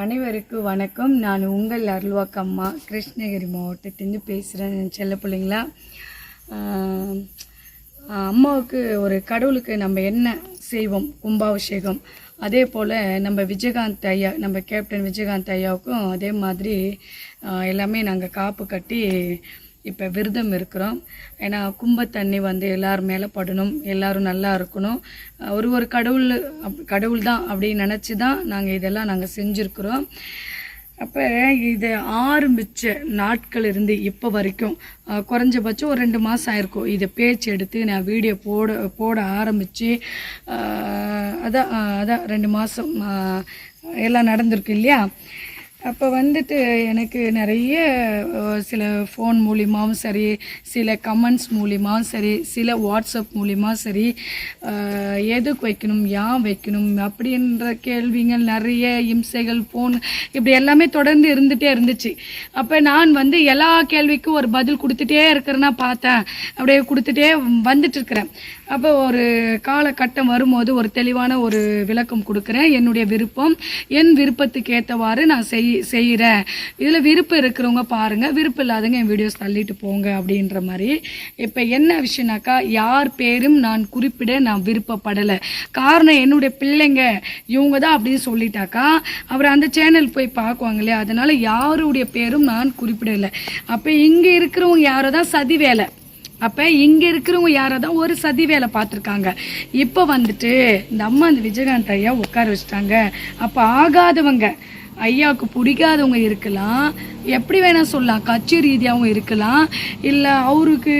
அனைவருக்கும் வணக்கம். நான் உங்கள் அருள்வாக்கம்மா. கிருஷ்ணகிரி மாவட்டத்திலேருந்து பேசுகிறேன் செல்ல பிள்ளைங்களா? அம்மாவுக்கு ஒரு கடவுளுக்கு நம்ம என்ன செய்வோம்? கும்பாபிஷேகம். அதே போல் நம்ம விஜயகாந்த் ஐயா நம்ம கேப்டன் விஜயகாந்த் ஐயாவுக்கும் அதே மாதிரி எல்லாமே நாங்கள் காப்பு கட்டி இப்போ விரதம் இருக்கிறோம். ஏன்னா கும்ப தண்ணி வந்து எல்லார் மேலே படணும். எல்லாரும் நல்லா இருக்கணும். ஒரு ஒரு கடவுள் கடவுள் தான் அப்படின்னு நினச்சி தான் நாங்கள் இதெல்லாம் நாங்கள் செஞ்சுருக்குறோம். அப்போ இது ஆரம்பித்த நாட்கள் இருந்து இப்போ வரைக்கும் குறைஞ்சபட்சம் ஒரு ரெண்டு மாதம் ஆயிருக்கும். இதை பேச்சு எடுத்து நான் வீடியோ போட போட ஆரம்பித்து அதான் அதான் ரெண்டு மாதம் எல்லாம் நடந்திருக்கு இல்லையா? அப்போ வந்துட்டு எனக்கு நிறைய சில ஃபோன் மூலியமாகவும் சரி சில கமெண்ட்ஸ் மூலியமாகவும் சரி சில வாட்ஸ்அப் மூலியமாக சரி எதுக்கு வைக்கணும் யான் வைக்கணும் அப்படின்ற கேள்விகள் நிறைய இம்சைகள் ஃபோன் இப்படி எல்லாமே தொடர்ந்து இருந்துகிட்டே இருந்துச்சு. அப்போ நான் வந்து எல்லா கேள்விக்கும் ஒரு பதில் கொடுத்துட்டே இருக்கிறேன்னா பார்த்தேன். அப்படியே கொடுத்துட்டே வந்துட்டு இருக்கிறேன். அப்போ ஒரு காலகட்டம் வரும்போது ஒரு தெளிவான ஒரு விளக்கம் கொடுக்குறேன். என்னுடைய விருப்பம் என் விருப்பத்துக்கு ஏற்றவாறு நான் செய்ய செய்கிறேன் இதில் விருப்பம் இருக்கிறவங்க பாருங்கள் விருப்பம் இல்லாதவங்க என் வீடியோஸ் தள்ளிட்டு போங்க அப்படின்ற மாதிரி. இப்போ என்ன விஷயம்னாக்கா யார் பேரும் நான் குறிப்பிட நான் விருப்பப்படலை. காரணம் என்னுடைய பிள்ளைங்க இவங்க தான் அப்படின்னு சொல்லிட்டாக்கா அவர் அந்த சேனல் போய் பார்க்குவாங்க இல்லையா? அதனால் யாருடைய பேரும் நான் குறிப்பிடலை. அப்போ இங்கே இருக்கிறவங்க யாரோ தான் சதி வேலை? அப்போ இங்கே இருக்கிறவங்க யாரோ தான் ஒரு சதி வேலை பார்த்துருக்காங்க? இப்போ வந்துட்டு இந்த அம்மா அந்த விஜயகாந்த் ஐயா உட்கார வச்சுட்டாங்க. அப்போ ஆகாதவங்க ஐயாவுக்கு பிடிக்காதவங்க இருக்கலாம். எப்படி வேணால் சொல்லலாம். கட்சி ரீதியாகவும் இருக்கலாம். இல்லை அவருக்கு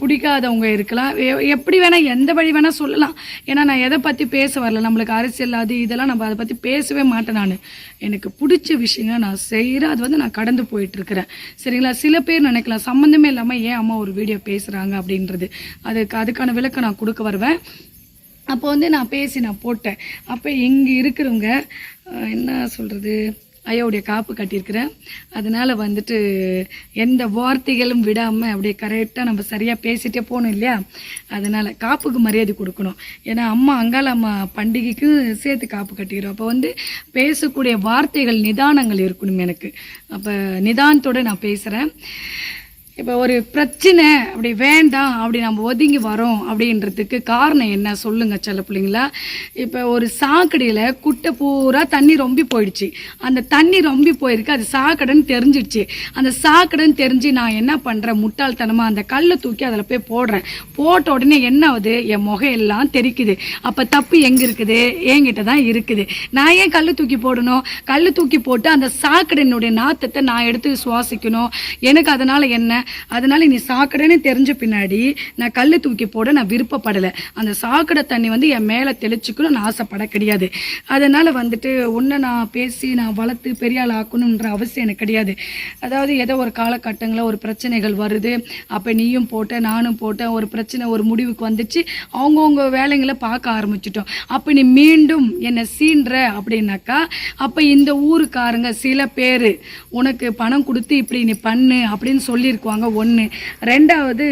பிடிக்காதவங்க இருக்கலாம். எ- எப்படி வேணால் எந்த வழி வேணால் சொல்லலாம். ஏன்னா நான் எதை பற்றி பேச வரல. நம்மளுக்கு அரசியல் அது இதெல்லாம் நம்ம அதை பற்றி பேசவே மாட்டேன் நான். எனக்கு பிடிச்ச விஷயங்களை நான் செய்கிறேன் அது வந்து நான் கடந்து போயிட்டுருக்கிறேன். சரிங்களா? சில பேர் நினைக்கலாம் சம்மந்தமே இல்லாமல் ஏன் அம்மா ஒரு வீடியோ பேசுகிறாங்க அப்படின்றது. அதுக்கு அதுக்கான விளக்கம் நான் கொடுக்க வருவேன். அப்போ வந்து நான் பேசி நான் போட்டேன். அப்போ இங்கே இருக்கிறவங்க என்ன சொல்கிறது ஐயாவுடைய காப்பு கட்டியிருக்கிறேன். அதனால் வந்துட்டு எந்த வார்த்தைகளும் விடாமல் அப்படியே கரெக்டாக நம்ம சரியாக பேசிகிட்டே போகணும் இல்லையா? அதனால் காப்புக்கு மரியாதை கொடுக்கணும். ஏன்னா அம்மா அங்காள அம்மா பண்டிகைக்கும் சேர்த்து காப்பு கட்டிக்கிறோம். அப்போ வந்து பேசக்கூடிய வார்த்தைகள் நிதானங்கள் இருக்கணும் எனக்கு. அப்போ நிதானத்தோடு நான் பேசுகிறேன் இப்போ ஒரு பிரச்சனை அப்படி வேண்டாம் அப்படி நம்ம ஒதுங்கி வரோம் அப்படின்றதுக்கு காரணம் என்ன? சொல்லுங்கள் சில பிள்ளைங்களா. இப்போ ஒரு சாக்கடையில் குட்டை பூரா தண்ணி ரொம்பி போயிடுச்சு. அந்த தண்ணி ரொம்பி போயிருக்கு அது சாக்கடைன்னு தெரிஞ்சிடுச்சு. அந்த சாக்கடைன்னு தெரிஞ்சு நான் என்ன பண்ணுறேன் முட்டாள்தனமாக அந்த கல்லை தூக்கி அதில் போய் போடுறேன். போட்ட உடனே என்ன ஆகுது? என் முகம் எல்லாம் தெரிக்குது. அப்போ தப்பு எங்கே இருக்குது? என்கிட்ட தான் இருக்குது. நான் ஏன் கல் தூக்கி போடணும்? கல் தூக்கி போட்டு அந்த சாக்கடையினுடைய நாத்தத்தை நான் எடுத்து சுவாசிக்கணும். எனக்கு அதனால் என்ன? அதனால நீ சாக்கடைன்னு தெரிஞ்ச பின்னாடி நான் கல் தூக்கி போட நான் விருப்பப்படலை. அந்த சாக்கடை தண்ணி வந்து என் மேலே தெளிச்சுக்கணும் நான் ஆசைப்பட கிடையாது. அதனால வந்துட்டு ஒன்று நான் பேசி நான் வளர்த்து பெரியால் ஆக்கணுன்ற அவசியம் எனக்கு கிடையாது. அதாவது ஏதோ ஒரு காலகட்டங்களில் ஒரு பிரச்சனைகள் வருது. அப்போ நீயும் போட்ட நானும் போட்டேன் ஒரு பிரச்சனை ஒரு முடிவுக்கு வந்துச்சு. அவங்கவுங்க வேலைங்களை பார்க்க ஆரம்பிச்சிட்டோம். அப்போ நீ மீண்டும் என்னை சீன்ற அப்படின்னாக்கா அப்போ இந்த ஊருக்காரங்க சில பேர் உனக்கு பணம் கொடுத்து இப்படி நீ பண்ணு அப்படின்னு போவாங்க ஒன்று ரெண்டாவது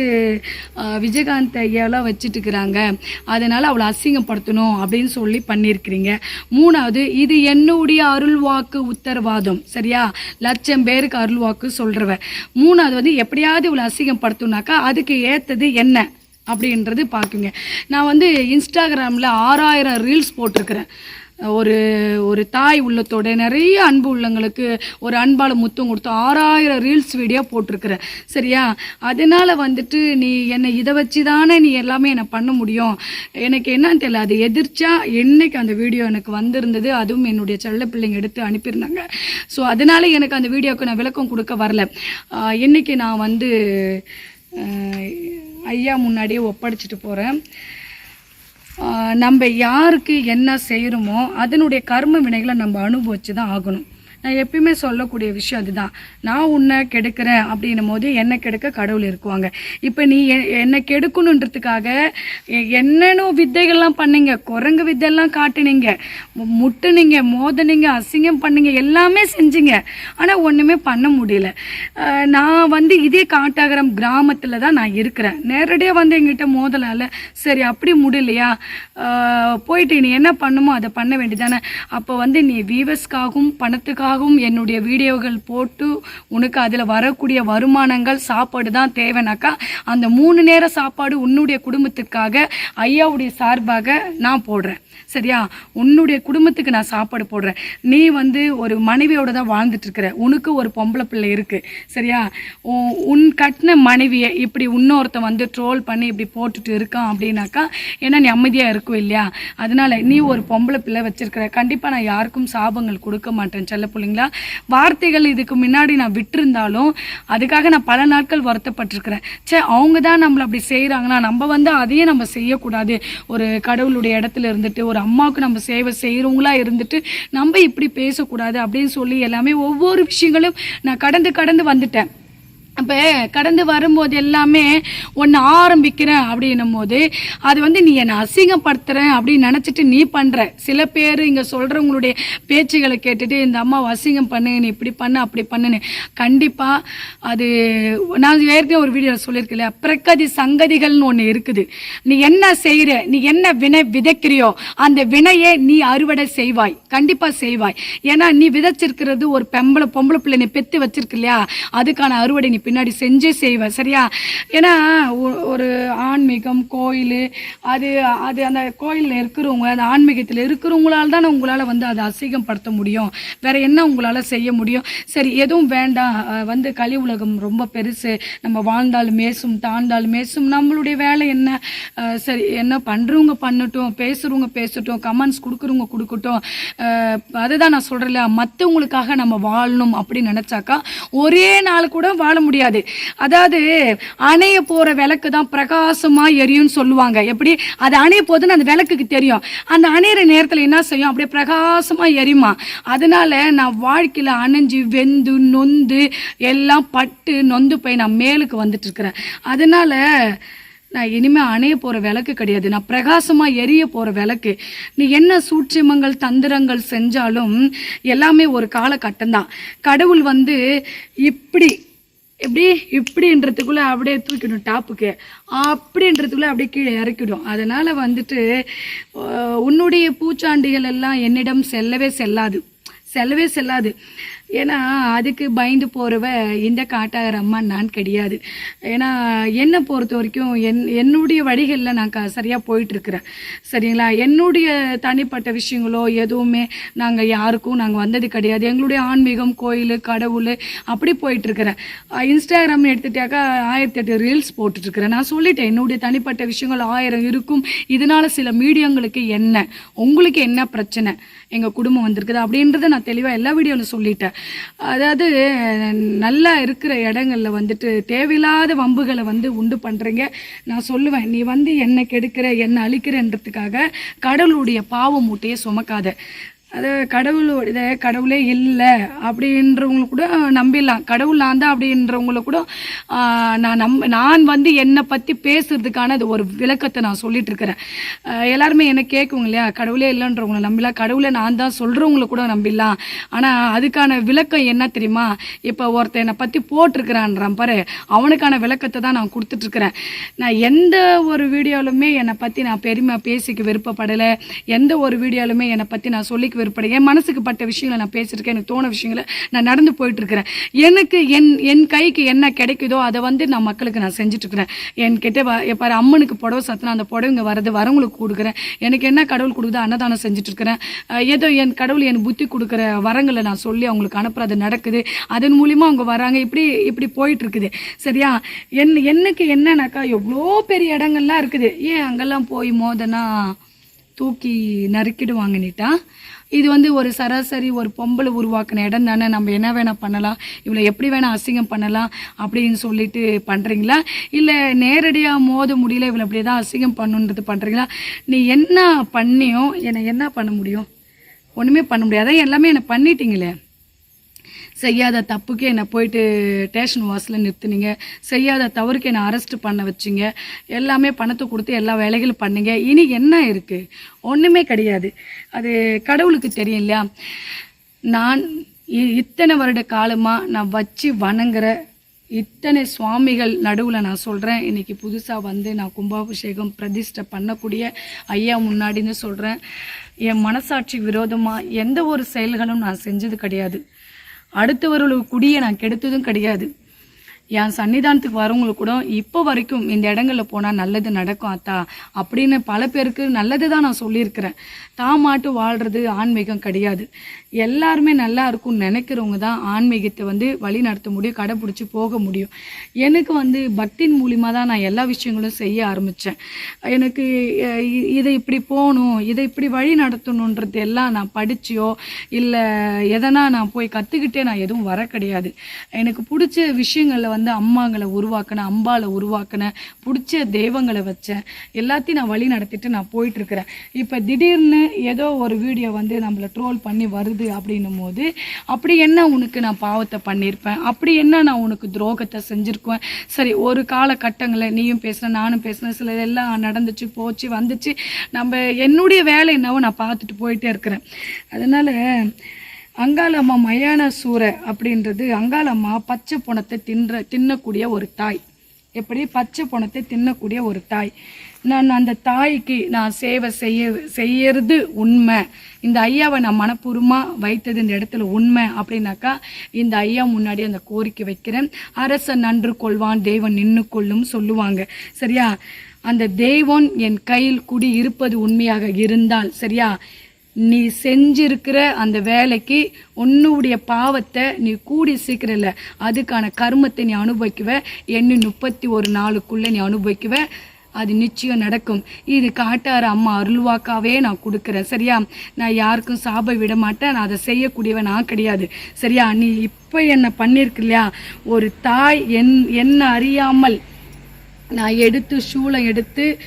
விஜயகாந்த் ஐயாலாம் வச்சுட்டு இருக்கிறாங்க அதனால் அவளை அசிங்கப்படுத்தணும் அப்படின்னு சொல்லி பண்ணியிருக்கிறீங்க மூணாவது இது என்னுடைய அருள்வாக்கு உத்தரவாதம். சரியா? லட்சம் பேருக்கு அருள்வாக்கு சொல்கிறவ மூணாவது வந்து எப்படியாவது இவளை அசிங்கப்படுத்தணும்னாக்கா அதுக்கு ஏற்றது என்ன? அப்படின்றது பார்க்குங்க. நான் வந்து இன்ஸ்டாகிராமில் ஆறாயிரம் ரீல்ஸ் போட்டிருக்கிறேன். ஒரு ஒரு தாய் உள்ளத்தோட நிறைய அன்பு உள்ளங்களுக்கு ஒரு அன்பால் முத்தம் கொடுத்து ஆறாயிரம் ரீல்ஸ் வீடியோ போட்டிருக்கிற. சரியா? அதனால் வந்துட்டு நீ என்னை இதை வச்சு தானே நீ எல்லாமே என்னை பண்ண முடியும். எனக்கு என்னன்னு தெரியல. அது எதிர்ச்சா என்னைக்கு அந்த வீடியோ எனக்கு வந்திருந்தது அதுவும் என்னுடைய செல்ல பிள்ளைங்க எடுத்து அனுப்பியிருந்தாங்க. ஸோ அதனால எனக்கு அந்த வீடியோவுக்கு நான் விளக்கம் கொடுக்க வரல. ஆஹ் இன்னைக்கு நான் வந்து ஐயா முன்னாடியே ஒப்படைச்சிட்டு போகிறேன் நம்ம யாருக்கு என்ன செய்கிறோமோ அதனுடைய கர்ம வினைகளை நம்ம அனுபவிச்சு தான் ஆகணும். நான் எப்பயுமே சொல்லக்கூடிய விஷயம் அதுதான். நான் உன்னை கெடுக்கிறேன் அப்படின்னும் போது என்னை கெடுக்க கடவுள் இருக்குவாங்க. இப்போ நீ எ- என்னை கெடுக்கணுன்றதுக்காக எ- என்னென்ன வித்தைகள்லாம் பண்ணீங்க? குரங்கு வித்தையெல்லாம் காட்டுனீங்க. மு- முட்டுனீங்க மோதனீங்க அசிங்கம் பண்ணீங்க எல்லாமே செஞ்சீங்க. ஆனால் ஒன்றுமே பண்ண முடியல. நான் வந்து இதே காட்டாகரம் கிராமத்தில் தான் நான் இருக்கிறேன். நேரடியாக வந்து எங்கிட்ட மோதலால சரி அப்படி முடியலையா? போயிட்டு நீ என்ன பண்ணுமோ அதை பண்ண வேண்டியதானே அப்போ வந்து நீ வீவர்ஸ்க்காகவும் ஆகும் என்னுடைய வீடியோகள் போட்டு உனக்கு அதில் வரக்கூடிய வருமானங்கள் சாப்பாடு தான் தேவைனாக்கா அந்த மூணு நேர சாப்பாடு உன்னுடைய குடும்பத்துக்காக ஐயாவுடைய சார்பாக நான் போடுறேன். சரியா? உன்னுடைய குடும்பத்துக்கு நான் சாப்பாடு போடுறேன். நீ வந்து ஒரு மனைவியோட தான் வாழ்ந்துட்டு இருக்கிற உனக்கு ஒரு பொம்பளை பிள்ளை இருக்குது சரியா? உன் உன் கட்டின மனைவியை இப்படி இன்னொருத்தன் வந்து ட்ரோல் பண்ணி இப்படி போட்டுட்டு இருக்கான் அப்படின்னாக்கா ஏன்னா நீ அமைதியாக இருக்கும் இல்லையா? அதனால நீ ஒரு பொம்பளை பிள்ளை வச்சிருக்கிற. கண்டிப்பாக நான் யாருக்கும் சாபங்கள் கொடுக்க மாட்டேன் செல்ல பிள்ளைங்களா வார்த்தைகள் இதுக்கு முன்னாடி நான் விட்டிருந்தாலும் அதுக்காக நான் பல நாட்கள் வருத்தப்பட்டிருக்கிறேன். சே அவங்க தான் நம்மளை அப்படி செய்கிறாங்கன்னா நம்ம வந்து அதையே நம்ம செய்யக்கூடாது. ஒரு கடவுளுடைய இடத்துல இருந்துட்டு ஒரு அம்மாவுக்கு நம்ம சேவை செய்கிறவங்களா இருந்துட்டு நம்ம இப்படி பேசக்கூடாது அப்படின்னு சொல்லி எல்லாமே ஒவ்வொரு விஷயங்களும் நான் கடந்து கடந்து வந்துட்டேன். இப்போ கடந்து வரும்போது எல்லாமே ஒன்று ஆரம்பிக்கிறேன் அப்படின்னும் போது அது வந்து நீ என்னை அசிங்கப்படுத்துறேன் அப்படின்னு நினச்சிட்டு நீ பண்ணுற சில பேர் இங்கே சொல்கிறவங்களுடைய பேச்சுகளை கேட்டுட்டு இந்த அம்மாவை அசிங்கம் பண்ணு நீ இப்படி பண்ணு அப்படி பண்ணுன்னு. கண்டிப்பாக அது நான் ஏற்கனவே ஒரு வீடியோவில் சொல்லியிருக்கல பிரகதி சங்கதிகள்னு ஒன்று இருக்குது. நீ என்ன செய்கிற நீ என்ன வினை விதைக்கிறியோ அந்த வினையை நீ அறுவடை செய்வாய். கண்டிப்பாக செய்வாய். ஏன்னா நீ விதைச்சிருக்கிறது ஒரு பெம்பளை பொம்பளை பிள்ளை நீ பெத்து வச்சிருக்கு இல்லையா? அதுக்கான அறுவடை நீ பின்னாடி செஞ்சே செய்வேன் சரியா? ஏன்னா ஒ- ஒரு ஆன்மீகம் கோயில் அது அது அந்த கோயிலில் இருக்கிறவங்க அந்த ஆன்மீகத்தில் இருக்கிறவங்களால தான் உங்களால் வந்து அதை அசிங்கப்படுத்த முடியும். வேற என்ன உங்களால் செய்ய முடியும்? சரி எதுவும் வேண்டாம். வந்து கலி உலகம் ரொம்ப பெருசு. நம்ம வாழ்ந்தாலும் மேசும் தாழ்ந்தாலும் மேசும். நம்மளுடைய வேலை என்ன? சரி என்ன பண்ணுறவங்க பண்ணட்டும் பேசுகிறவங்க பேசட்டும் கமெண்ட்ஸ் கொடுக்குறவங்க கொடுக்கட்டும். அதுதான் நான் சொல்கிறேன்ல மற்றவங்களுக்காக நம்ம வாழணும் அப்படின்னு நினச்சாக்கா ஒரே நாள் கூட வாழ முடியாது. அதாவது அணைய போகிற விளக்கு தான் பிரகாசமாக எரியும்னு சொல்லுவாங்க. எப்படி? அது அணைய போதுன்னு அந்த விளக்குக்கு தெரியும். அந்த அணையிற நேரத்தில் என்ன செய்யும்? அப்படியே பிரகாசமாக எரியுமா? அதனால நான் வாழ்க்கையில் அணைஞ்சு வெந்து நொந்து எல்லாம் பட்டு நொந்து போய் நான் மேலுக்கு வந்துட்டு இருக்கிறேன் அதனால நான் இனிமே அணைய போற விளக்கு கிடையாது. நான் பிரகாசமா எரிய போற விளக்கு. நீ என்ன சூட்சிமங்கள் தந்திரங்கள் செஞ்சாலும் எல்லாமே ஒரு காலகட்டம் தான். கடவுள் வந்து இப்படி எப்படி இப்படின்றதுக்குள்ளே அப்படியே தூக்கிடும் டாப்புக்கு. அப்படின்றதுக்குள்ளே அப்படியே கீழே இறக்கிடும். அதனால வந்துட்டு உன்னுடைய பூச்சாண்டிகள் எல்லாம் என்னிடம் செல்லவே செல்லாது. செல்லவே செல்லாது. ஏன்னா அதுக்கு பயந்து போகிறவ இந்த காட்டாகிற அம்மா நான் கிடையாது. ஏன்னா என்னை பொறுத்த வரைக்கும் என் என்னுடைய வழிகளில் நான் க சரியாக போயிட்டுருக்குறேன். சரிங்களா? என்னுடைய தனிப்பட்ட விஷயங்களோ எதுவுமே நாங்கள் யாருக்கும் நாங்கள் வந்தது கிடையாது. எங்களுடைய ஆன்மீகம் கோயில் கடவுள் அப்படி போயிட்டுருக்குறேன். இன்ஸ்டாகிராம் எடுத்துட்டாக்கா ஆயிரத்தி எட்டு ரீல்ஸ் போட்டுட்ருக்குறேன் நான் சொல்லிட்டேன் என்னுடைய தனிப்பட்ட விஷயங்கள் ஆயிரம் இருக்கும். இதனால் சில மீடியங்களுக்கு என்ன? உங்களுக்கு என்ன பிரச்சனை? எங்கள் குடும்பம் வந்திருக்குது? அப்படின்றத நான் தெளிவாக எல்லா வீடியோவில் சொல்லிட்டேன். அதாவது நல்லா இருக்கிற இடங்கள்ல வந்துட்டு தேவையில்லாத வம்புகளை வந்து உண்டு பண்ணுறீங்க நான் சொல்லுவேன் நீ வந்து என்னை கெடுக்கிற என்னை அழிக்கிறன்றதுக்காக கடவுளுடைய பாவ மூட்டையை சுமக்காத. அது கடவுளோட கடவுளே இல்லை அப்படின்றவங்கள கூட நம்பிடலாம். கடவுள் நான் தான் அப்படின்றவங்கள கூட நான் நம் நான் வந்து என்னை பற்றி பேசுறதுக்கான அது ஒரு விளக்கத்தை நான் சொல்லிட்டு இருக்கிறேன் எல்லாருமே என்ன கேட்குங்க இல்லையா? கடவுளே இல்லைன்றவங்கள நம்பிடலாம். கடவுளை நான் தான் சொல்கிறவங்கள கூட நம்பிடலாம். ஆனால் அதுக்கான விளக்கம் என்ன தெரியுமா? இப்போ ஒருத்தன் என்னை பற்றி போட்டிருக்கிறான்றான் பாரு. அவனுக்கான விளக்கத்தை தான் நான் கொடுத்துட்ருக்குறேன் நான் எந்த ஒரு வீடியோலுமே என்னை பற்றி நான் பெருமை பேசிக்க விருப்பப்படலை. எந்த ஒரு வீடியோலுமே என்னை பற்றி நான் சொல்லிக்க விருப்பப்படலை என் மனசுக்கு பட்ட விஷயங்களை நான் பேசியிருக்கேன் எனக்கு தோண விஷயங்களை நான் நடந்து போயிட்டுருக்கிறேன். எனக்கு என் என் கைக்கு என்ன கிடைக்குதோ அதை வந்து நான் மக்களுக்கு நான் செஞ்சுட்டு இருக்கிறேன் என்கிட்ட வ- பாரு அம்மனுக்கு புடவை சத்துனா அந்த புடவைங்க வரது வரவங்களுக்கு கொடுக்குறேன். எனக்கு என்ன கடவுள் கொடுக்குதோ அன்னதானம் செஞ்சிட்டுருக்குறேன். ஏதோ என் கடவுள் என் புத்தி கொடுக்குற வரங்களை நான் சொல்லி அவங்களுக்கு அனுப்புறது அது நடக்குது. அதன் மூலிமா அவங்க வராங்க இப்படி இப்படி போயிட்டுருக்குது. சரியா? என் என்னக்கு என்னன்னாக்கா எவ்வளோ பெரிய இடங்கள்லாம் இருக்குது. ஏன் அங்கெல்லாம் போய் மோதனா? தூக்கி நறுக்கிடுவாங்க நீட்டா இது வந்து ஒரு சராசரி ஒரு பொம்பளை உருவாக்கின இடம் தானே. நம்ம என்ன வேணால் பண்ணலாம். இவ்வளோ எப்படி வேணால் அசிங்கம் பண்ணலாம் அப்படின்னு சொல்லிட்டு பண்ணுறீங்களா இல்லை நேரடியாக மோத முடியல இவளை அப்படியே தான் அசிங்கம் பண்ணுன்றது பண்ணுறீங்களா நீ என்ன பண்ணியும் என்னை என்ன பண்ண முடியும்? ஒன்றுமே பண்ண முடியாது. அதான் எல்லாமே என்னை பண்ணிட்டீங்களே. செய்யாத தப்புக்கு என்னை போயிட்டு ஸ்டேஷன் வாசலில் நிறுத்துனீங்க. செய்யாத தவறுக்கு என்னை அரெஸ்ட் பண்ண வச்சிங்க. எல்லாமே பணத்தை கொடுத்து எல்லா வேலைகளும் பண்ணுங்க. இனி என்ன இருக்குது ஒன்றுமே கிடையாது. அது கடவுளுக்கு தெரியும் இல்லையா? நான் இ- இத்தனை வருட காலமாக நான் வச்சு வணங்குற இத்தனை சுவாமிகள் நடுவில் நான் சொல்கிறேன் இன்றைக்கி புதுசாக வந்து நான் கும்பாபிஷேகம் பிரதிஷ்டை பண்ணக்கூடிய ஐயா முன்னாடின்னு சொல்கிறேன் என் மனசாட்சி விரோதமாக எந்த ஒரு செயல்களும் நான் செஞ்சது கிடையாது. அடுத்தவர்களுக்கு குடியை நான் கெடுத்ததும் கிடையாது. என் சன்னிதானத்துக்கு வரவங்களுக்கு கூட இப்போ வரைக்கும் இந்த இடங்களில் போனால் நல்லது நடக்கும் அத்தா அப்படின்னு பல பேருக்கு நல்லது தான் நான் சொல்லியிருக்கிறேன். தான் மாட்டு வாழ்கிறது ஆன்மீகம் கிடையாது. எல்லாருமே நல்லா இருக்கும்னு நினைக்கிறவங்க தான் ஆன்மீகத்தை வந்து வழி நடத்த முடியும் கடைப்பிடிச்சி போக முடியும். எனக்கு வந்து பக்தின் மூலிமா தான் நான் எல்லா விஷயங்களும் செய்ய ஆரம்பித்தேன் எனக்கு இதை இப்படி போகணும் இதை இப்படி வழி நடத்தணுன்றது எல்லாம் நான் படிச்சியோ இல்லை எதனா நான் போய் கற்றுக்கிட்டே நான் எதுவும் வர கிடையாது. எனக்கு பிடிச்ச விஷயங்களில் வந்து வந்து அம்மாங்களை உருவாக்கினேன் அம்பாவை உருவாக்கினேன் பிடிச்ச தெய்வங்களை வச்சேன் எல்லாத்தையும் நான் வழி நடத்திட்டு நான் போயிட்டுருக்கிறேன். இப்போ திடீர்னு ஏதோ ஒரு வீடியோ வந்து நம்மளை ட்ரோல் பண்ணி வருது அப்படின்னும் போது அப்படி என்ன உனக்கு நான் பாவத்தை பண்ணியிருப்பேன்? அப்படி என்ன நான் உனக்கு துரோகத்தை செஞ்சுருக்குவேன் சரி ஒரு காலகட்டங்களில் நீயும் பேசுன நானும் பேசுனேன் சில எல்லாம் நடந்துச்சு போச்சு வந்துச்சு. நம்ம என்னுடைய வேலை என்னவோ நான் பார்த்துட்டு போயிட்டே இருக்கிறேன். அதனால் அங்காளம்மா மயான சூரை அப்படின்றது அங்காளம்மா பச்சை பணத்தை தின்ற தின்னக்கூடிய ஒரு தாய். எப்படி? பச்சை பணத்தை தின்னக்கூடிய ஒரு தாய். நான் அந்த தாய்க்கு நான் சேவை செய்ய செய்யறது உண்மை. இந்த ஐயாவை நான் மனப்பூர்வமாக வைத்தது இந்த இடத்துல உண்மை அப்படின்னாக்கா இந்த ஐயா முன்னாடி அந்த கோரிக்கை வைக்கிறேன். அரசன் நன்று கொள்வான் தெய்வன் நின்று கொள்ளும் சொல்லுவாங்க. சரியா? அந்த தெய்வம் என் கையில் குடி இருப்பது உண்மையாக இருந்தால் சரியா? நீ செஞ்சிருக்கிற அந்த வேலைக்கு உன்னுடைய பாவத்தை நீ கூடி சீக்கிரம் இல்லை அதுக்கான கர்மத்தை நீ அனுபவிக்குவ. எண்ணி முப்பத்தி ஒரு நாளுக்குள்ளே நீ அனுபவிக்குவ. அது நிச்சயம் நடக்கும். இது காட்டார அம்மா அருள்வாக்காவே நான் கொடுக்குறேன். சரியா? நான் யாருக்கும் சாப விட மாட்டேன். நான் அதை செய்யக்கூடியவன் நான் கிடையாது. சரியா? நீ இப்போ என்ன பண்ணியிருக்கில்லையா இல்லையா? ஒரு தாய் என் என்ன அறியாமல் நான் எடுத்து சூளம் எடுத்து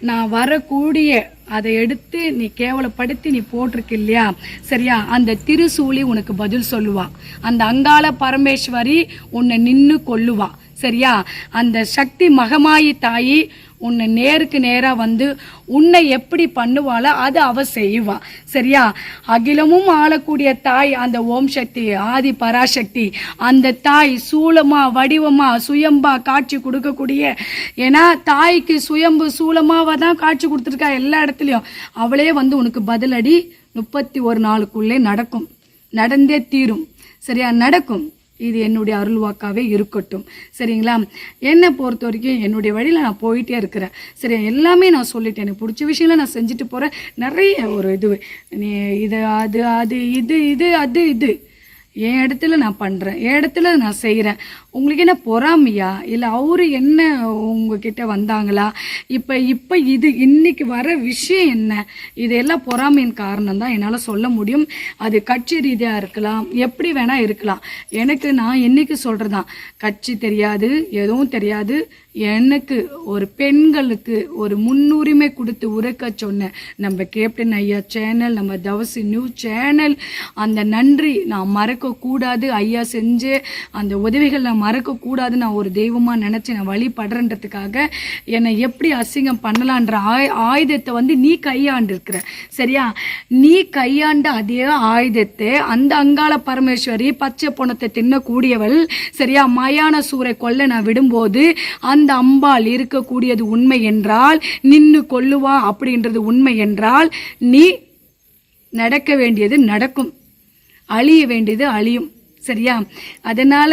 நான் வரக்கூடிய அதை எடுத்து நீ கேவலப்படுத்தி நீ போட்டிருக்க இல்லையா? சரியா? அந்த திருசூலி உனக்கு பதில் சொல்லுவா. அந்த அங்காள பரமேஸ்வரி உன்னை நின்று கொல்லுவா. சரியா? அந்த சக்தி மகமாயி தாயி உன்னை நேருக்கு நேராக வந்து உன்னை எப்படி பண்ணுவாளோ அது அவ செய்வா. சரியா? அகிலமும் ஆளக்கூடிய தாய் அந்த ஓம் சக்தி ஆதி பராசக்தி. அந்த தாய் சூலமா வடிவமா சுயம்பா காட்சி கொடுக்கக்கூடிய ஏன்னா தாய்க்கு சுயம்பு சூலமாவா தான் காட்சி கொடுத்துருக்கா எல்லா இடத்துலையும். அவளே வந்து உனக்கு பதிலடி முப்பத்தி ஒரு நாளுக்குள்ளே நடக்கும். நடந்தே தீரும். சரியா? நடக்கும். இது என்னுடைய அருள்வாக்காவே இருக்கட்டும். சரிங்களா? என்னை பொறுத்த வரைக்கும் என்னுடைய வழியில் நான் போயிட்டே இருக்கிறேன். சரி எல்லாமே நான் சொல்லிட்டேன். எனக்கு பிடிச்ச விஷயங்கள நான் செஞ்சுட்டு போகிறேன் நிறைய ஒரு இது. நீ இது அது அது இது இது அது இது. என் இடத்துல நான் பண்ணுறேன் என் இடத்துல நான் செய்கிறேன் உங்களுக்கு என்ன பொறாமையா? இல்லை அவரு என்ன உங்ககிட்ட வந்தாங்களா? இப்போ இப்போ இது இன்னைக்கு வர விஷயம் என்ன? இதெல்லாம் பொறாமையின் காரணம் தான் என்னால் சொல்ல முடியும். அது கட்சி ரீதியாக இருக்கலாம் எப்படி வேணால் இருக்கலாம். எனக்கு நான் என்னைக்கு சொல்கிறதான் கட்சி தெரியாது எதுவும் தெரியாது. எனக்கு ஒரு பெண்களுக்கு ஒரு முன்னுரிமை கொடுத்து உரைக்க சொன்ன நம்ம கேப்டன் ஐயா சேனல் நம்ம தவசி நியூஸ் சேனல் அந்த நன்றி நான் மறக்கக்கூடாது. ஐயா செஞ்சு அந்த உதவிகள் நம்ம மறக்கக்கூடாது நான் ஒரு தெய்வமாக நினச்சி நான் வழிபடுறன்றதுக்காக என்னை எப்படி அசிங்கம் பண்ணலான்ற ஆய் ஆயுதத்தை வந்து நீ கையாண்டிருக்கிற. சரியா? நீ கையாண்ட அதே ஆயுதத்தை அந்த அங்காள பரமேஸ்வரி பச்சை பொணத்தை தின்னக்கூடியவள் சரியா? மயான சூரை கொல்ல நான் விடும்போது அந்த அம்பாள் இருக்கக்கூடியது உண்மை என்றால் நின்று கொல்லுவா அப்படின்றது உண்மை என்றால் நீ நடக்க வேண்டியது நடக்கும். அழிய வேண்டியது அழியும். சரியா? அதனால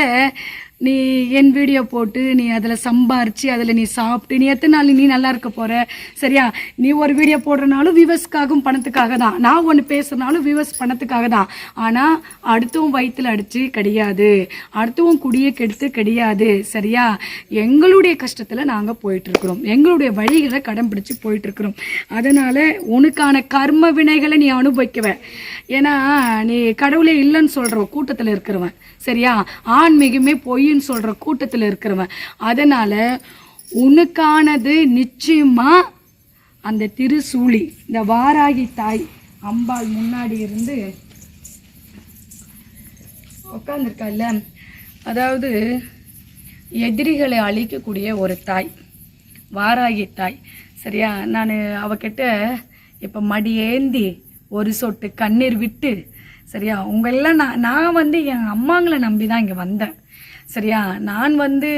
நீ என் வீடியோ போட்டு நீ அதில் சம்பாரிச்சு அதில் நீ சாப்பிட்டு நீ எத்தனை நாள் நீ நல்லா இருக்க போகிற சரியா? நீ ஒரு வீடியோ போடுறனாலும் வியூவர்ஸ்க்காகவும் பணத்துக்காக தான். நான் ஒன்று பேசுகிறனாலும் வியூவர்ஸ் பணத்துக்காக தான். ஆனால் அடுத்தவும் வயிற்றுல அடித்து கிடையாது. அடுத்தவும் குடியை கெடுத்து கிடையாது. சரியா? எங்களுடைய கஷ்டத்தில் நாங்கள் போயிட்டுருக்குறோம். எங்களுடைய வழிகளை கடன் பிடிச்சி போயிட்டுருக்குறோம். அதனால் உனக்கான கர்ம வினைகளை நீ அனுபவிக்குவேன் ஏன்னா நீ கடவுளே இல்லைன்னு சொல்கிற கூட்டத்தில் இருக்கிறவன் சரியா? ஆன்மீகமே பொய்ன்னு சொல்கிற கூட்டத்தில் இருக்கிறவன். அதனால் உனக்கானது நிச்சயமாக அந்த திருசூழி இந்த வாராகி தாய் அம்பாள் முன்னாடி இருந்து உட்காந்துருக்கால அதாவது எதிரிகளை அழிக்கக்கூடிய ஒரு தாய் வாராகி தாய் சரியா? நான் அவகிட்ட இப்போ மடியேந்தி ஒரு சொட்டு கண்ணீர் விட்டு சரியா? உங்களெல்லாம் நான் நான் வந்து என் அம்மாங்களை நம்பி தான் இங்கே வந்தேன். சரியா? நான் வந்து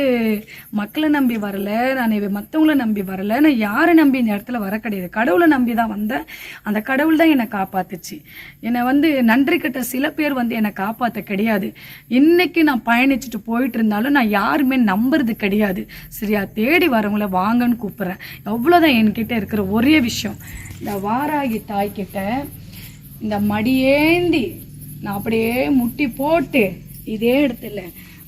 மக்களை நம்பி வரல நான் மற்றவங்கள நம்பி வரல நான் யாரை நம்பி இந்த இடத்துல வர கிடையாது. கடவுளை நம்பி தான் வந்தேன். அந்த கடவுள் தான் என்னை காப்பாத்துச்சு. என்னை வந்து நன்றி கிட்ட சில பேர் வந்து என்னை காப்பாற்ற கிடையாது. இன்னைக்கு நான் பயணிச்சுட்டு போயிட்டு இருந்தாலும் நான் யாருமே நம்புறது கிடையாது. சரியா? தேடி வரவங்கள வாங்கன்னு கூப்பிட்றேன். எவ்வளோதான் என்கிட்ட இருக்கிற ஒரே விஷயம். இந்த வாராகி தாய்கிட்ட இந்த மடியேந்தி நான் அப்படியே முட்டி போட்டு இதே இடத்துல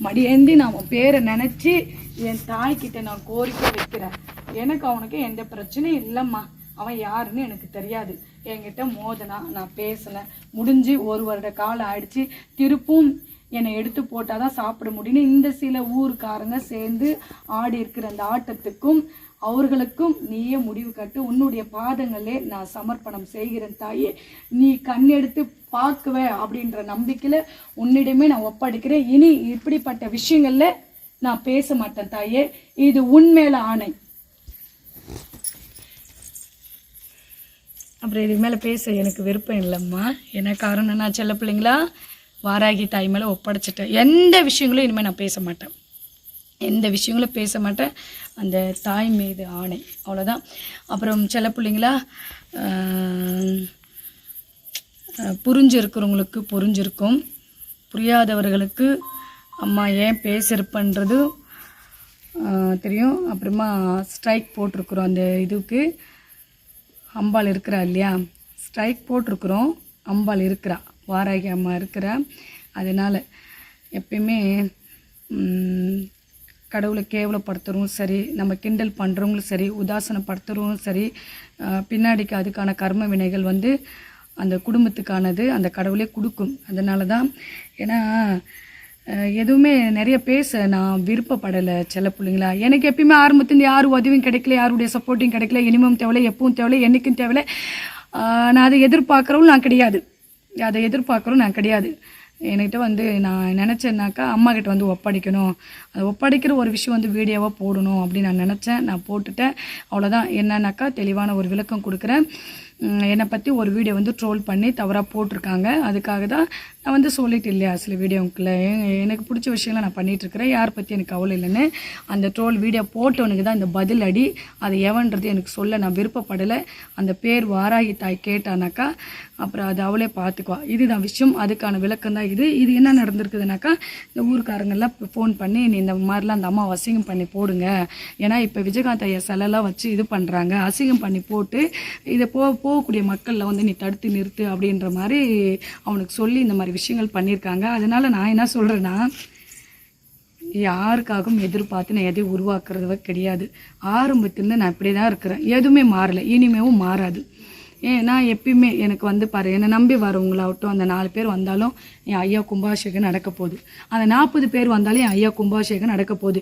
மடியேந்தி நான் அவன் பேரை நினச்சி என் தாய்கிட்ட நான் கோரிக்கை வைக்கிறேன். எனக்கு அவனுக்கு எந்த பிரச்சனையும் இல்லைம்மா. அவன் யாருன்னு எனக்கு தெரியாது. என்கிட்ட மோதனா நான் பேசலை. முடிஞ்சு ஒரு வருட காலம் ஆயிடுச்சு. திருப்பும் என்னை எடுத்து போட்டால் தான் சாப்பிட முடியும்னு இந்த சில ஊருக்காரங்க சேர்ந்து ஆடி இருக்கிற அந்த ஆட்டத்துக்கும் அவர்களுக்கும் நீயே முடிவு கட்டு. உன்னுடைய பாதங்களே நான் சமர்ப்பணம் செய்கிறேன் தாயே. நீ கண்ணெடுத்து பார்க்குவேன் அப்படின்ற நம்பிக்கையில் உன்னிடமே நான் ஒப்படைக்கிறேன். இனி இப்படிப்பட்ட விஷயங்களில் நான் பேச மாட்டேன் தாயே. இது உண்மையில ஆணை. அப்புறம் இது மேலே பேச எனக்கு விருப்பம் இல்லைம்மா. என்ன காரணம் நான் செல்ல பிள்ளைங்களா? வாராகி தாய் மேலே ஒப்படைச்சிட்டேன். எந்த விஷயங்களும் இனிமேல் நான் பேச மாட்டேன். எந்த விஷயங்களும் பேச மாட்டேன். அந்த தாய் மீது ஆணை. அவ்வளோதான் அப்புறம் சில பிள்ளைங்களா புரிஞ்சிருக்கிறவங்களுக்கு புரிஞ்சிருக்கும். புரியாதவர்களுக்கு அம்மா ஏன் பேசியிருப்பன்றது தெரியும். அப்புறமா ஸ்ட்ரைக் போட்டிருக்குறோம் அந்த இதுக்கு. அம்பாள் இருக்கிறா இல்லையா? ஸ்ட்ரைக் போட்டிருக்குறோம். அம்பாள் இருக்கிறா. வாராகி அம்மா இருக்கிறா. அதனால் எப்பயுமே கடவுளை கேவலப்படுத்துறவும் சரி நம்ம கிண்டல் பண்ணுறவங்களும் சரி உதாசனப்படுத்துகிறவங்களும் சரி பின்னாடிக்கு அதுக்கான கர்ம வினைகள் வந்து அந்த குடும்பத்துக்கானது அந்த கடவுளே கொடுக்கும். அதனால தான் ஏன்னா எதுவுமே நிறைய பேச நான் விருப்பப்படலை செல்ல பிள்ளைங்களா. எனக்கு எப்பயுமே ஆரம்பத்துலேருந்து யார் உதவியும் கிடைக்கல யாருடைய சப்போர்ட்டும் கிடைக்கல இனிமும் தேவையில்லை எப்பவும் தேவையில்ல என்றைக்கும் தேவையில்லை. நான் அதை எதிர்பார்க்குறவும் நான் கிடையாது. அதை எதிர்பார்க்குறோம் நான் கிடையாது. என்கிட்ட வந்து நான் நினச்சேன்னாக்கா அம்மா கிட்ட வந்து ஒப்படைக்கணும். அதை ஒப்படைக்கிற ஒரு விஷயம் வந்து வீடியோவாக போடணும் அப்படின்னு நான் நினச்சேன். நான் போட்டுட்டேன். அவ்வளோதான் என்னன்னாக்கா தெளிவான ஒரு விளக்கம் கொடுக்குறேன். என்னை பற்றி ஒரு வீடியோ வந்து ட்ரோல் பண்ணி தவறாக போட்டிருக்காங்க. அதுக்காக தான் நான் வந்து சொல்லிட்டு இல்லையா சில வீடியோக்குள்ளே எனக்கு பிடிச்ச விஷயங்களை நான் பண்ணிகிட்ருக்கிறேன் யார் பற்றி எனக்கு கவலை இல்லைன்னு. அந்த ட்ரோல் வீடியோ போட்டவனுக்கு தான் இந்த பதில் அடி. அது எவன்றது எனக்கு சொல்ல நான் விருப்பப்படலை. அந்த பேர் வாராகி தாய் கேட்டானாக்கா அப்புறம் அது அவளே பார்த்துக்குவா. இதுதான் விஷயம். அதுக்கான விளக்கம் தான் இது. இது என்ன நடந்திருக்குதுனாக்கா இந்த ஊருக்காரங்கெல்லாம் ஃபோன் பண்ணி நீ இந்த மாதிரிலாம் அந்த அம்மா அசிங்கம் பண்ணி போடுங்க. ஏன்னா இப்போ விஜயகாந்த் ஐயா சிலைலாம் வச்சு இது பண்ணுறாங்க அசிங்கம் பண்ணி போட்டு இதை போ போகக்கூடிய மக்களில் வந்து நீ தடுத்து நிறுத்து அப்படின்ற மாதிரி அவனுக்கு சொல்லி இந்த மாதிரி விஷயங்கள் பண்ணியிருக்காங்க. அதனால் நான் என்ன சொல்கிறேன்னா யாருக்காகவும் எதிர்பார்த்து நான் எதையும் உருவாக்குறதவ கிடையாது. ஆரம்பத்துலேருந்து நான் இப்படி தான் இருக்கிறேன். எதுவுமே மாறலை. இனிமேவும் மாறாது. ஏன்னா நான் எப்பயுமே எனக்கு வந்து பாரு என்னை நம்பி வரவங்களாகட்டும் அந்த நாலு பேர் வந்தாலும் என் ஐயா கும்பாபிஷேகம் நடக்க போகுது. அந்த நாற்பது பேர் வந்தாலும் என் ஐயா கும்பாபிஷேகம் நடக்க போகுது.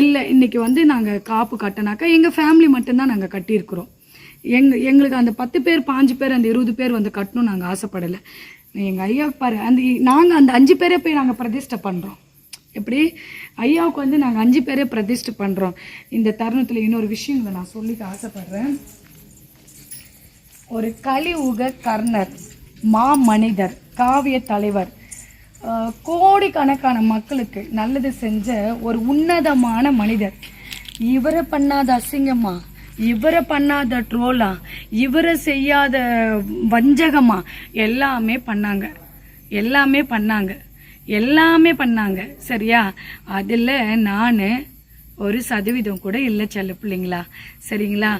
இல்லை இன்றைக்கி வந்து நாங்கள் காப்பு கட்டினாக்கா எங்கள் ஃபேமிலி மட்டும்தான் நாங்கள் கட்டியிருக்கிறோம். எங் எங்களுக்கு அந்த பத்து பேர் பாஞ்சு பேர் அந்த இருபது பேர் வந்து கட்டணும் நாங்கள் ஆசைப்படலை. எங்கள் ஐயா பாரு அந்த நாங்கள் அந்த அஞ்சு பேரே போய் நாங்கள் பிரதிஷ்டை பண்ணுறோம் எப்படி? ஐயாவுக்கு வந்து நாங்கள் அஞ்சு பேரே பிரதிஷ்டை பண்ணுறோம் இந்த தருணத்தில் இன்னொரு விஷயங்களை நான் சொல்லிக்க ஆசைப்பட்றேன். ஒரு கலியுக கர்ணர் மா மனிதர் காவிய தலைவர் கோடிக்கணக்கான மக்களுக்கு நல்லது செஞ்ச ஒரு உன்னதமான மனிதர். இவரை பண்ணாத அசிங்கமா? இவரை பண்ணாத ட்ரோலா? இவரை செய்யாத வஞ்சகமா? எல்லாமே பண்ணாங்க. எல்லாமே பண்ணாங்க. எல்லாமே பண்ணாங்க. சரியா? அதில் நான் ஒரு சதவீதம் கூட இல்லை செல்ல பிள்ளைங்களா? சரிங்களா?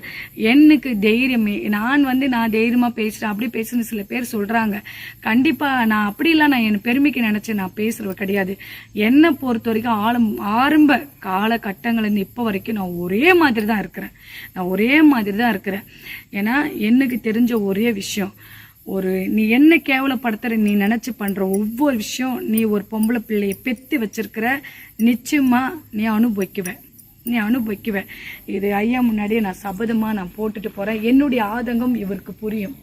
எனக்கு தைரியமே. நான் வந்து நான் தைரியமாக பேசுகிறேன் அப்படி பேசுன்னு சில பேர் சொல்கிறாங்க கண்டிப்பாக நான் அப்படிலாம் நான் என் பெருமைக்கு நினச்சி நான் பேசுகிறவ கிடையாது. என்னை பொறுத்த வரைக்கும் ஆழம் ஆரம்ப காலகட்டங்கள்லேருந்து இப்போ வரைக்கும் நான் ஒரே மாதிரி தான் இருக்கிறேன். நான் ஒரே மாதிரி தான் இருக்கிறேன். ஏன்னா எனக்கு தெரிஞ்ச ஒரே விஷயம். ஒரு நீ என்ன கேவலப்படுத்துற நீ நினச்சி பண்ணுற ஒவ்வொரு விஷயம் நீ ஒரு பொம்பளை பிள்ளையை பெத்து வச்சிருக்கிற நிச்சயமாக நீ அனுபவிக்குவேன் நீ அனுபவிக்குவேன். இது ஐயா முன்னாடியே நான் சபதமாக நான் போட்டுட்டு போகிறேன் என்னுடைய ஆதங்கம் இவருக்கு புரியும்.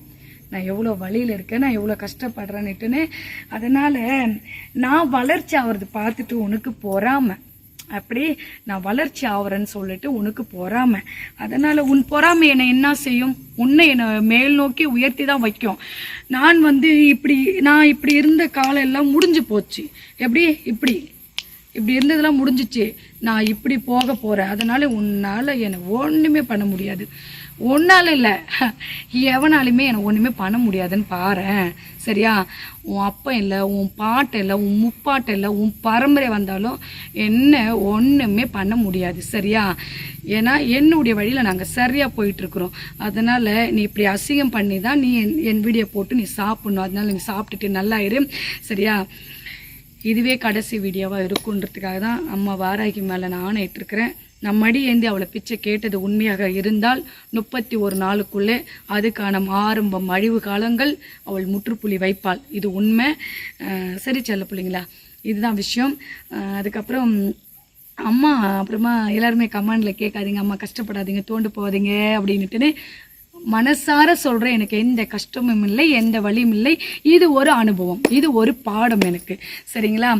நான் எவ்வளோ வழியில் இருக்கேன் நான் எவ்வளோ கஷ்டப்படுறேன்னுட்டுன்னு அதனால் நான் வளர்ச்சி ஆகிறது பார்த்துட்டு உனக்கு பொறாமை. அப்படி நான் வளர்ச்சி ஆவறேன்னு சொல்லிட்டு உனக்கு பொறாமை. அதனால உன் பொறாமை என்னை என்ன செய்யும்? உன்னை என்னை மேல் நோக்கி உயர்த்தி தான் வைக்கும். நான் வந்து இப்படி நான் இப்படி இருந்த காலம் எல்லாம் முடிஞ்சு போச்சு. எப்படி? இப்படி. இப்படி இருந்ததெல்லாம் முடிஞ்சிச்சு. நான் இப்படி போக போகிறேன் அதனால் உன்னால் என்னை ஒன்றுமே பண்ண முடியாது. ஒன்றால் இல்லை. எவனாலுமே எனக்கு ஒன்றுமே பண்ண முடியாதுன்னு பாரேன். சரியா? உன் அப்பன் இல்லை உன் பாட்டு இல்லை உன் முப்பாட்டை இல்லை உன் பரம்பரை வந்தாலும் என்ன ஒன்றுமே பண்ண முடியாது. சரியா? ஏன்னா என்னுடைய வழியில் நாங்கள் சரியாக போயிட்டுருக்குறோம். அதனால் நீ இப்படி அசிங்கம் பண்ணி தான் நீ என்- என் வீடியோ போட்டு நீ சாப்பிட்ணும். அதனால நீ சாப்பிட்டுட்டு நல்லா இரு சரியா? இதுவே கடைசி வீடியோவாக இருக்குன்றதுக்காக தான் அம்மா வாராகி மேலே நான் ஆணையிட்டிருக்கிறேன் நம்ம அடி ஏந்தி அவளை பிச்சை கேட்டது உண்மையாக இருந்தால் முப்பத்தி ஒரு நாளுக்குள்ளே அதுக்கான ஆரம்பம் அழிவு காலங்கள் அவள் முற்றுப்புள்ளி வைப்பாள். இது உண்மை. சரி செல்ல பிள்ளைங்களா இதுதான் விஷயம். அதுக்கப்புறம் அம்மா அப்புறமா எல்லாருமே கமெண்டில் கேட்காதீங்க அம்மா கஷ்டப்படாதீங்க தோண்டு போகாதீங்க அப்படின்ட்டுன்னு மனசார சொல்கிறேன் எனக்கு எந்த கஷ்டமும் இல்லை எந்த வழியும் இல்லை. இது ஒரு அனுபவம் இது ஒரு பாடம் எனக்கு. சரிங்களா?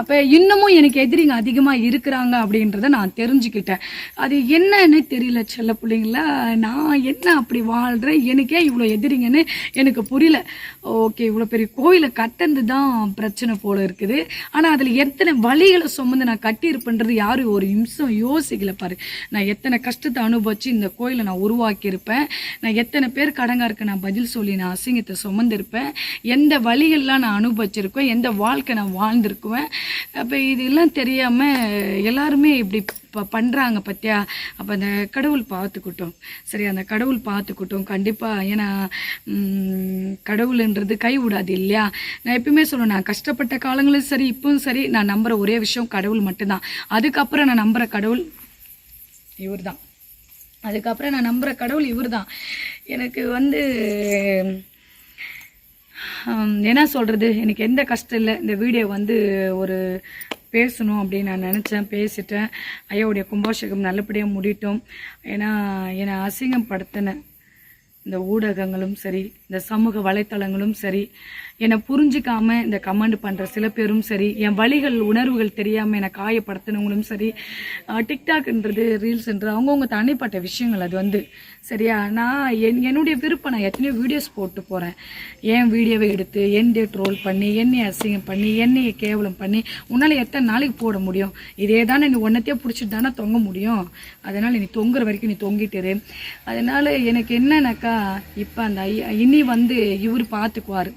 அப்போ இன்னமும் எனக்கு எதிரிங்க அதிகமாக இருக்கிறாங்க அப்படின்றத நான் தெரிஞ்சுக்கிட்டேன். அது என்னன்னு தெரியல செல்ல பிள்ளைங்களா? நான் என்ன அப்படி வாழ்கிறேன் எனக்கே இவ்வளோ எதிரிங்கன்னு எனக்கு புரியல. ஓகே இவ்வளோ பெரிய கோயிலை கட்டந்து தான் பிரச்சனை போல இருக்குது. ஆனால் அதில் எத்தனை வழிகளை சுமந்து நான் கட்டியிருப்பேன்றது யாரும் ஒரு நிமிஷம் யோசிக்கல பாரு. நான் எத்தனை கஷ்டத்தை அனுபவிச்சு இந்த கோயிலை நான் உருவாக்கியிருப்பேன். நான் எத்தனை பேர் கடங்காருக்கு நான் பதில் சொல்லி நான் அசிங்கத்தை சுமந்திருப்பேன்? எந்த வழிகள்லாம் நான் அனுபவிச்சிருக்கேன் எந்த வாழ்க்கை நான் வாழ்ந்திருக்குவேன்? அப்போ இதெல்லாம் தெரியாமல் எல்லாருமே இப்படி இப்போ பண்ணுறாங்க பத்தியா? அப்போ அந்த கடவுள் பார்த்துக்கிட்டோம். சரி அந்த கடவுள் பார்த்துக்கிட்டோம். கண்டிப்பாக ஏன்னா கடவுள்ன்றது கை விடாது இல்லையா? நான் எப்பயுமே சொல்லுவேன் நான் கஷ்டப்பட்ட காலங்களும் சரி இப்பவும் சரி நான் நம்புற ஒரே விஷயம் கடவுள் மட்டும்தான். அதுக்கப்புறம் நான் நம்புகிற கடவுள் இவர் தான் அதுக்கப்புறம் நான் நம்புகிற கடவுள் இவர் தான் எனக்கு வந்து என்ன சொல்கிறது எனக்கு எந்த கஷ்டம் இல்லை. இந்த வீடியோ வந்து ஒரு பேசணும் அப்படின்னு நான் நினச்சேன் பேசிட்டேன். ஐயாவுடைய கும்பாஷகம் நல்லபடியாக முடிட்டோம் ஏன்னா என்னை அசிங்கம் படுத்தின இந்த ஊடகங்களும் சரி இந்த சமூக வலைத்தளங்களும் சரி என்னை புரிஞ்சிக்காம இந்த கமெண்ட் பண்ணுற சில பேரும் சரி என் வழிகள் உணர்வுகள் தெரியாமல் என்னை காயப்படுத்தினவங்களும் சரி டிக்டாக்ன்றது ரீல்ஸ்ன்றது அவங்கவுங்க தனிப்பட்ட விஷயங்கள் அது வந்து. சரியா? நான் என் என்னுடைய விருப்பம் நான் எத்தனையோ வீடியோஸ் போட்டு போகிறேன் என் வீடியோவை எடுத்து என்னைய ட்ரோல் பண்ணி என்னை அசிங்கம் பண்ணி என்னையை கேவலம் பண்ணி உன்னால் எத்தனை நாளைக்கு போட முடியும்? இதே தானே நீ ஒன்றத்தையே பிடிச்சிட்டு தானே தொங்க முடியும்? அதனால் நீ தொங்குற வரைக்கும் நீ தொங்கிட்டுரு அதனால் எனக்கு என்னன்னாக்கா இப்போ அந்த ஐயா இனி வந்து இவர் பார்த்துக்குவார்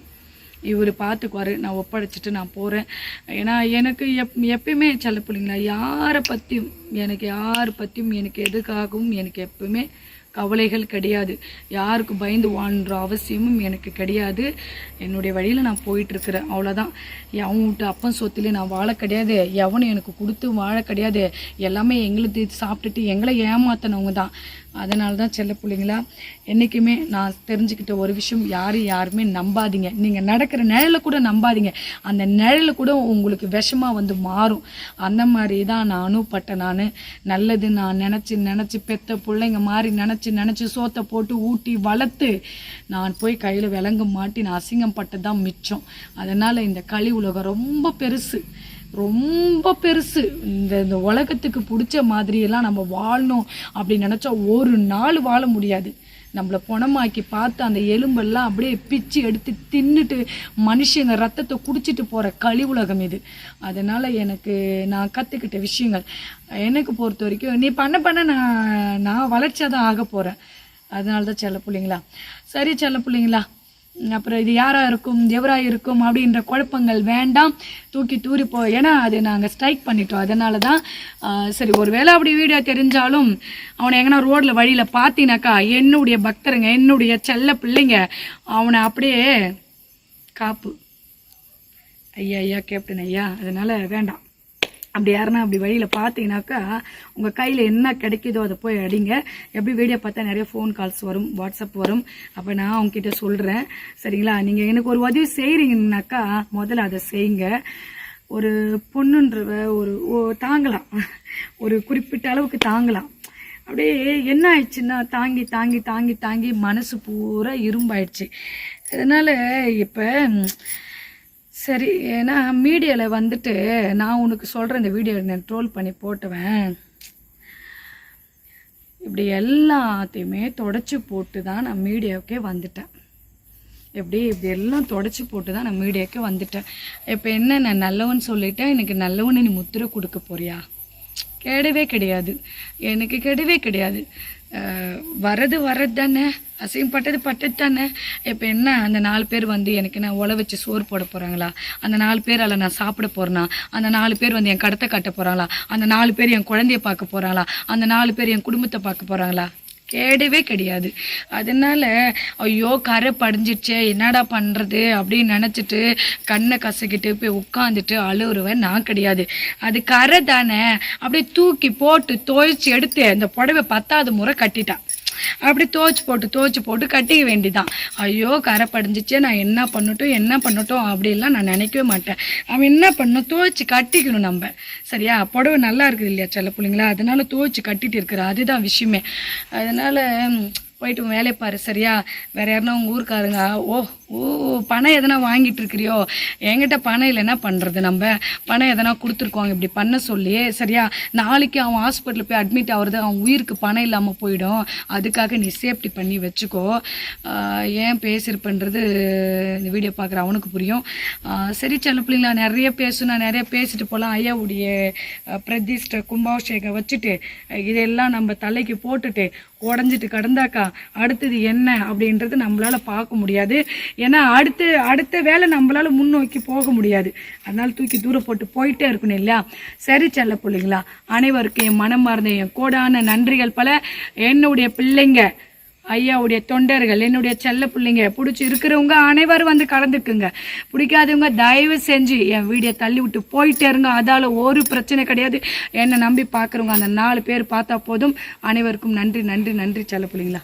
இவர் பார்த்துக்குவாரு நான் ஒப்படைச்சிட்டு நான் போகிறேன் ஏன்னா எனக்கு எப் எப்பயுமே செல்ல பிள்ளைங்களா யாரை பற்றியும் எனக்கு யாரை பற்றியும் எனக்கு எதுக்காகவும் எனக்கு எப்பவுமே கவலைகள் கிடையாது. யாருக்கு பயந்து வாழ்ன்ற அவசியமும் எனக்கு கிடையாது. என்னுடைய வழியில் நான் போயிட்டுருக்கிறேன் அவ்வளோதான் அவன் விட்டு அப்பன் சொத்துல நான் வாழ கிடையாது. எவனும் எனக்கு கொடுத்து வாழ கிடையாது. எல்லாமே எங்களுக்கு சாப்பிட்டுட்டு எங்களை ஏமாத்தினவங்க தான். அதனால தான் செல்ல பிள்ளைங்களா என்றைக்குமே நான் தெரிஞ்சுக்கிட்ட ஒரு விஷயம் யாரும் யாருமே நம்பாதீங்க. நீங்கள் நடக்கிற நிழலை கூட நம்பாதீங்க. அந்த நிழல கூட உங்களுக்கு விஷமாக வந்து மாறும். அந்த மாதிரி தான் நான் அனுப்பட்டேன் நான். நல்லது நான் நினச்சி நினச்சி பெத்த பிள்ளைங்க மாதிரி நினச்சி நினச்சி சோத்தை போட்டு ஊட்டி வளர்த்து நான் போய் கையில் விலங்கு மாட்டி நான் அசிங்கம் பட்டு தான் மிச்சம். அதனால் இந்த கலி உலகம் ரொம்ப பெருசு. ரொம்ப பெருசு. இந்த இந்த உலகத்துக்கு பிடிச்ச மாதிரியெல்லாம் நம்ம வாழணும் அப்படின்னு நினச்சா ஒரு நாள் வாழ முடியாது. நம்மளை பொணமாக்கி பார்த்து அந்த எலும்பெல்லாம் அப்படியே பிச்சு எடுத்து தின்னுட்டு மனுஷங்க ரத்தத்தை குடிச்சிட்டு போகிற கழி உலகம் இது. அதனால் எனக்கு நான் கற்றுக்கிட்ட விஷயங்கள். எனக்கு பொறுத்த வரைக்கும் நீ பண்ண பண்ண நான் நான் வளர்ச்சியாக தான் ஆக போகிறேன் அதனால தான் செல்ல பிள்ளைங்களா. சரி செல்ல பிள்ளைங்களா. அப்புறம் இது யாராக இருக்கும் எவராக இருக்கும் அப்படின்ற குழப்பங்கள் வேண்டாம். தூக்கி தூரி போ ஏன்னா அது நாங்கள் ஸ்ட்ரைக் பண்ணிட்டோம். அதனால தான் சரி சரி ஒருவேளை அப்படி வீடியோ தெரிஞ்சாலும் அவனை எங்கன்னா ரோட்டில் வழியில் பார்த்தீனாக்கா என்னுடைய பக்தருங்க என்னுடைய செல்ல பிள்ளைங்க அவனை அப்படியே காப்பு. ஐயா ஐயா கேப்டன் ஐயா அதனால் வேண்டாம். அப்படி யாருன்னா அப்படி வழியில் பார்த்தீங்கன்னாக்கா உங்கள் கையில் என்ன கிடைக்குதோ அதை போய் அடிங்க. எப்படி வீடியோ பார்த்தா நிறைய ஃபோன் கால்ஸ் வரும் வாட்ஸ்அப் வரும். அப்போ நான் அவங்ககிட்ட சொல்கிறேன் சரிங்களா? நீங்கள் எனக்கு ஒரு உதவி செய்கிறீங்கன்னாக்கா முதல்ல அதை செய்யுங்க. ஒரு பொண்ணுன்றவ ஒரு ஓ- தாங்கலாம். ஒரு குறிப்பிட்ட அளவுக்கு தாங்கலாம். அப்படியே என்ன ஆயிடுச்சுன்னா தாங்கி தாங்கி தாங்கி தாங்கி மனசு பூரா இரும்பாயிடுச்சு. அதனால் இப்போ சரி ஏன்னா மீடியாவில் வந்துட்டு நான் உனக்கு சொல்கிறேன் இந்த வீடியோ நான் ட்ரோல் பண்ணி போட்டுவேன். இப்படி எல்லாத்தையுமே தொடச்சி போட்டு தான் நான் மீடியாவுக்கே வந்துட்டேன். எப்படி? இப்படி எல்லாம் தொடச்சி போட்டு தான் நான் மீடியாவுக்கே வந்துட்டேன். இப்போ என்ன நான் நல்லவன் சொல்லிட்டேன் எனக்கு நல்லவன் நீ முத்திரை கொடுக்க போறியா? கிடையவே கிடையாது. எனக்கு கிடையவே கிடையாது. வரது வரது தானே அசிங்கம் பட்டது பட்டது தானே இப்போ என்ன அந்த நாலு பேர் வந்து எனக்கு என்ன உழ வச்சு சோறு போட போகிறாங்களா அந்த நாலு பேரால் நான் சாப்பிட போகிறேனா அந்த நாலு பேர் வந்து என் கடத்தை கட்ட போகிறாங்களா அந்த நாலு பேர் என் குழந்தைய பார்க்க போகிறாங்களா அந்த நாலு பேர் என் குடும்பத்தை பார்க்க போகிறாங்களா கேடவே கிடையாது. அதனால ஐயோ கரை படிஞ்சிடுச்சே என்னடா பண்ணுறது அப்படின்னு நினச்சிட்டு கண்ணை கசக்கிட்டு போய் உட்காந்துட்டு அழுவுறவன் நான் கிடையாது. அது கரை தானே அப்படியே தூக்கி போட்டு துவைச்சி எடுத்து அந்த புடவை பத்தாவது முறை கட்டிட்டான். அப்படி தோச்சு போட்டு தோச்சு போட்டு கட்டிக்க வேண்டிதான். ஐயோ கரை படிஞ்சிச்சே நான் என்ன பண்ணட்டும் என்ன பண்ணட்டும் அப்படிலாம் நான் நினைக்கவே மாட்டேன். அவன் என்ன பண்ணும் தோச்சு கட்டிக்கணும் நம்ம. சரியா? புடவை நல்லா இருக்குது இல்லையா சில பிள்ளைங்களா? அதனால தோச்சு கட்டிட்டு இருக்கிற அதுதான் விஷயமே. அதனால போயிட்டு உன் வேலையை பாரு சரியா? வேற யாருன்னா உங்கள் ஊருக்காருங்க. ஓ ஓ பணம் எதனா வாங்கிட்டு இருக்கிறியோ என்கிட்ட பணம் இல்லை என்ன பண்ணுறது நம்ம? பணம் எதனா கொடுத்துருக்கோம் இப்படி பண்ண சொல்லி சரியா? நாளைக்கு அவன் ஹாஸ்பிட்டலில் போய் அட்மிட் ஆகுறது அவன் உயிருக்கு பணம் இல்லாமல் போயிடும். அதுக்காக நீ சேஃப்டி பண்ணி வச்சுக்கோ. ஏன் பேசியிருப்பன்றது இந்த வீடியோ பார்க்குற அவனுக்கு புரியும். சரி சில பிள்ளைங்களா நிறைய பேசணும் நிறைய பேசிட்டு போகலாம் ஐயாவுடைய பிரதிஷ்ட பிரதிஷ்டை கும்பாபிஷேகம் வச்சுட்டு இதெல்லாம் நம்ம தலைக்கு போட்டுட்டு உடஞ்சிட்டு கிடந்தாக்கா அடுத்தது என்ன அப்படின்றது நம்மளால பார்க்க முடியாது. ஏன்னா அடுத்து அடுத்த வேலை நம்மளால முன்னோக்கி போக முடியாது. அதனால தூக்கி தூரம் போட்டு போயிட்டே இருக்கணும் இல்லையா? சரி செல்ல பிள்ளைங்களா அனைவருக்கும் என் மனம் மறந்த என் கோடான நன்றிகள் பல. என்னுடைய பிள்ளைங்க ஐயாவுடைய தொண்டர்கள் என்னுடைய செல்ல பிள்ளைங்க பிடிச்சி இருக்கிறவங்க அனைவரும் வந்து கலந்துக்குங்க. பிடிக்காதவங்க தயவு செஞ்சு என் வீடியோ தள்ளி விட்டு போயிட்டே இருங்க. அதால் ஒரு பிரச்சனை கிடையாது. என்னை நம்பி பார்க்குறவங்க அந்த நாலு பேர் பார்த்தா போதும். அனைவருக்கும் நன்றி நன்றி நன்றி செல்ல பிள்ளைங்களா.